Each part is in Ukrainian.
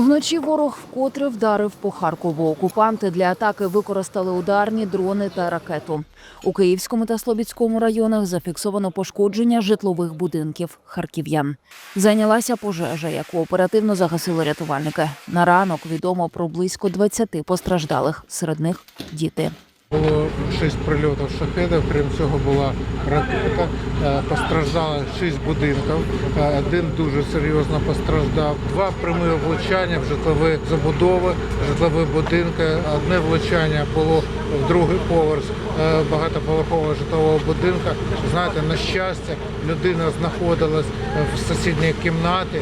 Вночі ворог вкотре вдарив по Харкову. Окупанти для атаки використали ударні дрони та ракету. У Київському та Слобідському районах зафіксовано пошкодження житлових будинків харків'ян. Зайнялася пожежа, яку оперативно загасили рятувальники. На ранок відомо про близько 20 постраждалих, серед них діти. Було шість прильотів шахедів, крім цього була ракета. Е, Постраждало шість будинків. Е, Один дуже серйозно постраждав. Два прямі влучання в житлові забудови, житлові будинки. Одне влучання було в другий поверх е, багатоповерхового житлового будинку. Знаєте, на щастя, людина знаходилась в сусідній кімнаті,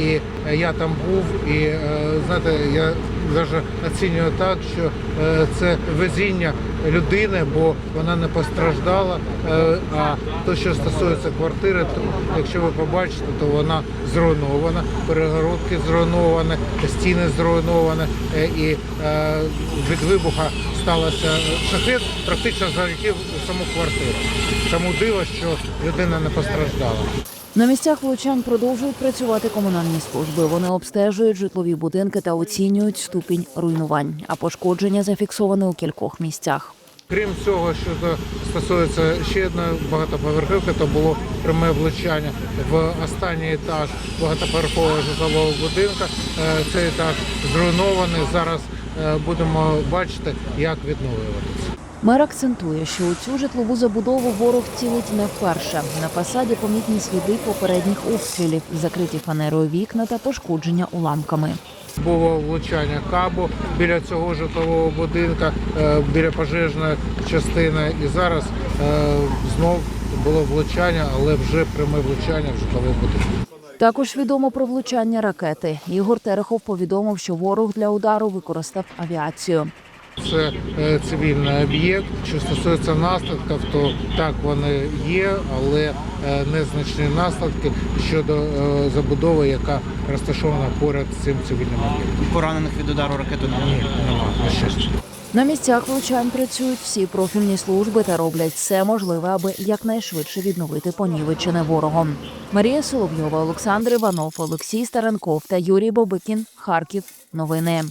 і я там був. І знаєте, я навіть оцінюю так, що е, це везіння людини, бо вона не постраждала. Е, А то, що стосується квартири, то якщо ви побачите, то вона зруйнована, перегородки зруйновані, стіни зруйновані, е, і від вибуха сталося шахет, практично у саму квартиру. Тому диво, що людина не постраждала. На місцях влучань продовжують працювати комунальні служби. Вони обстежують житлові будинки та оцінюють ступінь руйнувань. А пошкодження зафіксовані у кількох місцях. Крім цього, що стосується ще одної багатоповерхівки, то було пряме влучання в останній етаж багатоповерхового житлового будинку. Е, Цей етаж зруйнований. Зараз е, будемо бачити, як відновлюватися. Мер акцентує, що у цю житлову забудову ворог цілить не вперше. На фасаді помітні сліди попередніх обстрілів, закриті фанерою вікна та пошкодження уламками. Було влучання кабу біля цього житлового будинку, е, біля пожежної частини. І зараз е, знов було влучання, але вже пряме влучання в житловий будинок. Також відомо про влучання ракети. Ігор Терехов повідомив, що ворог для удару використав авіацію. Це е, цивільний об'єкт. Що стосується наслідків, то так вони є, але е, незначні наслідки щодо е, забудови, яка розташована поряд з цим цивільним об'єктом. Поранених від удару ракети немає. Ні, немає, на щастя. На місцях влучань працюють всі профільні служби та роблять все можливе, аби якнайшвидше відновити понівечене ворогом. Марія Соловйова, Олександр Іванов, Олексій Старенков та Юрій Бобикін. Харків. Новини.